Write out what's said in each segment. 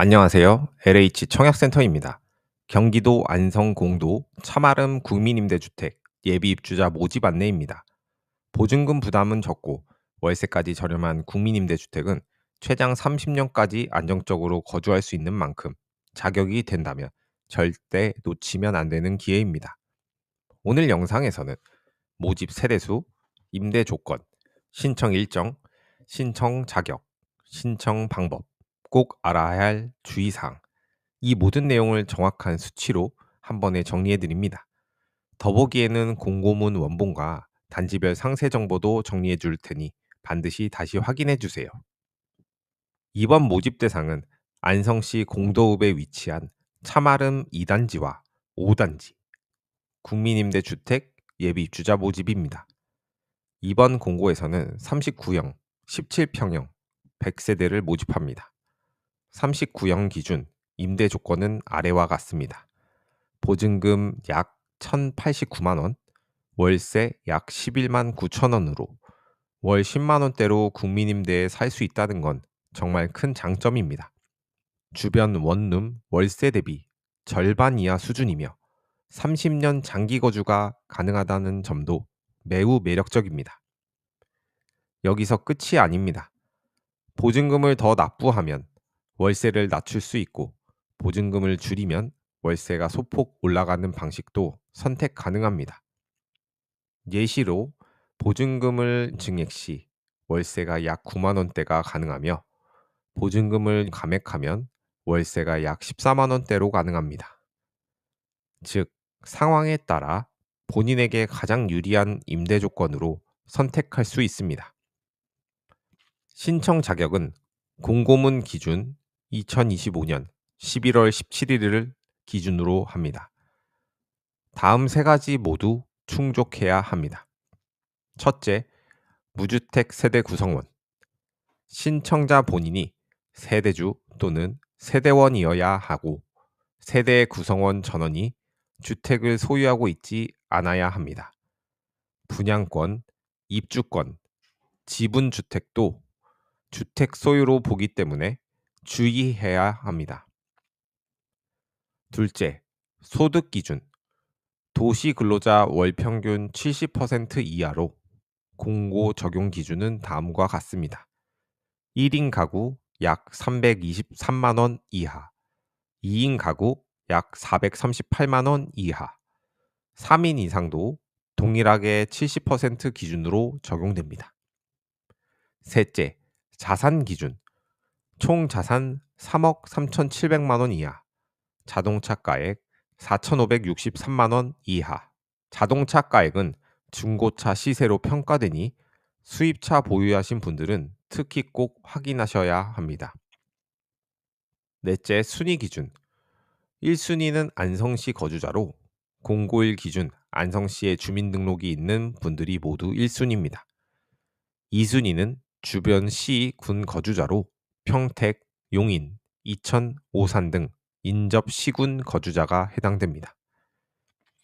안녕하세요. LH 청약센터입니다. 경기도 안성 공도 참아름 국민임대주택 예비 입주자 모집 안내입니다. 보증금 부담은 적고 월세까지 저렴한 국민임대주택은 최장 30년까지 안정적으로 거주할 수 있는 만큼 자격이 된다면 절대 놓치면 안 되는 기회입니다. 오늘 영상에서는 모집 세대수, 임대 조건, 신청 일정, 신청 자격, 신청 방법, 꼭 알아야 할 주의사항, 이 모든 내용을 정확한 수치로 한 번에 정리해 드립니다. 더보기에는 공고문 원본과 단지별 상세 정보도 정리해 줄 테니 반드시 다시 확인해 주세요. 이번 모집 대상은 안성시 공도읍에 위치한 참아름 2단지와 5단지, 국민임대 주택 예비 입주자 모집입니다. 이번 공고에서는 39형, 17평형, 100세대를 모집합니다. 39형 기준 임대 조건은 아래와 같습니다. 보증금 약 1,089만 원, 월세 약 11만 9천 원으로 월 10만 원대로 국민임대에 살 수 있다는 건 정말 큰 장점입니다. 주변 원룸 월세 대비 절반 이하 수준이며 30년 장기 거주가 가능하다는 점도 매우 매력적입니다. 여기서 끝이 아닙니다. 보증금을 더 납부하면 월세를 낮출 수 있고 보증금을 줄이면 월세가 소폭 올라가는 방식도 선택 가능합니다. 예시로 보증금을 증액 시 월세가 약 9만 원대가 가능하며 보증금을 감액하면 월세가 약 14만 원대로 가능합니다. 즉 상황에 따라 본인에게 가장 유리한 임대 조건으로 선택할 수 있습니다. 신청 자격은 공고문 기준 2025년 11월 17일을 기준으로 합니다. 다음 세 가지 모두 충족해야 합니다. 첫째, 무주택 세대 구성원. 신청자 본인이 세대주 또는 세대원이어야 하고 세대 구성원 전원이 주택을 소유하고 있지 않아야 합니다. 분양권, 입주권, 지분주택도 주택 소유로 보기 때문에 주의해야 합니다. 둘째, 소득 기준. 도시 근로자 월 평균 70% 이하로 공고 적용 기준은 다음과 같습니다. 1인 가구 약 323만 원 이하, 2인 가구 약 438만 원 이하, 3인 이상도 동일하게 70% 기준으로 적용됩니다. 셋째, 자산 기준. 총 자산 3억 3,700만 원 이하, 자동차 가액 4,563만 원 이하. 자동차 가액은 중고차 시세로 평가되니 수입차 보유하신 분들은 특히 꼭 확인하셔야 합니다. 넷째 순위 기준. 1순위는 안성시 거주자로 091 기준 안성시에 주민등록이 있는 분들이 모두 1순위입니다. 2순위는 주변 시, 군 거주자로 평택, 용인, 이천, 오산 등 인접 시군 거주자가 해당됩니다.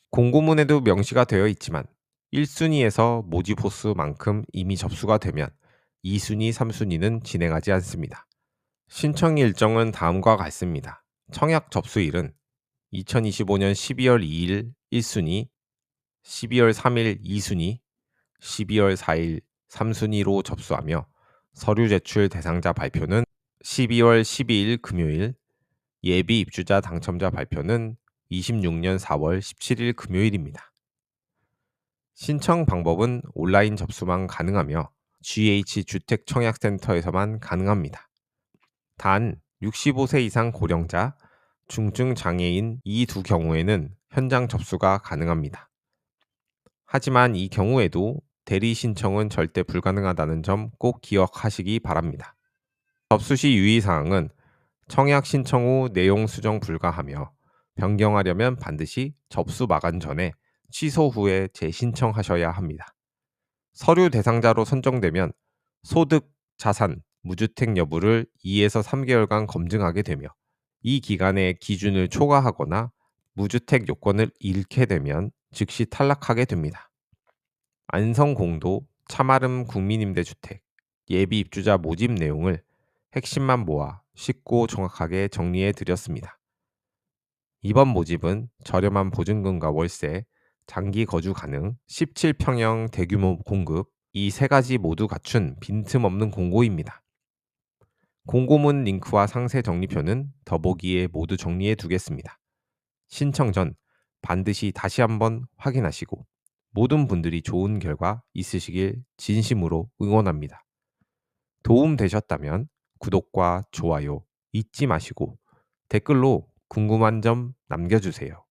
공고문에도 명시가 되어 있지만 1순위에서 모집 호수만큼 이미 접수가 되면 2순위, 3순위는 진행하지 않습니다. 신청 일정은 다음과 같습니다. 청약 접수일은 2025년 12월 2일 1순위, 12월 3일 2순위, 12월 4일 3순위로 접수하며 서류 제출 대상자 발표는 12월 12일 금요일, 예비 입주자 당첨자 발표는 26년 4월 17일 금요일입니다. 신청 방법은 온라인 접수만 가능하며 GH 주택청약센터에서만 가능합니다. 단 65세 이상 고령자, 중증 장애인 이 두 경우에는 현장 접수가 가능합니다. 하지만 이 경우에도 대리 신청은 절대 불가능하다는 점 꼭 기억하시기 바랍니다. 접수 시 유의사항은 청약 신청 후 내용 수정 불가하며 변경하려면 반드시 접수 마감 전에 취소 후에 재신청하셔야 합니다. 서류 대상자로 선정되면 소득, 자산, 무주택 여부를 2에서 3개월간 검증하게 되며 이 기간에 기준을 초과하거나 무주택 요건을 잃게 되면 즉시 탈락하게 됩니다. 안성공도 참아름 국민임대주택 예비 입주자 모집 내용을 핵심만 모아 쉽고 정확하게 정리해 드렸습니다. 이번 모집은 저렴한 보증금과 월세, 장기 거주 가능, 17평형 대규모 공급 이 세 가지 모두 갖춘 빈틈없는 공고입니다. 공고문 링크와 상세 정리표는 더보기에 모두 정리해 두겠습니다. 신청 전 반드시 다시 한번 확인하시고 모든 분들이 좋은 결과 있으시길 진심으로 응원합니다. 도움 되셨다면 구독과 좋아요 잊지 마시고 댓글로 궁금한 점 남겨주세요.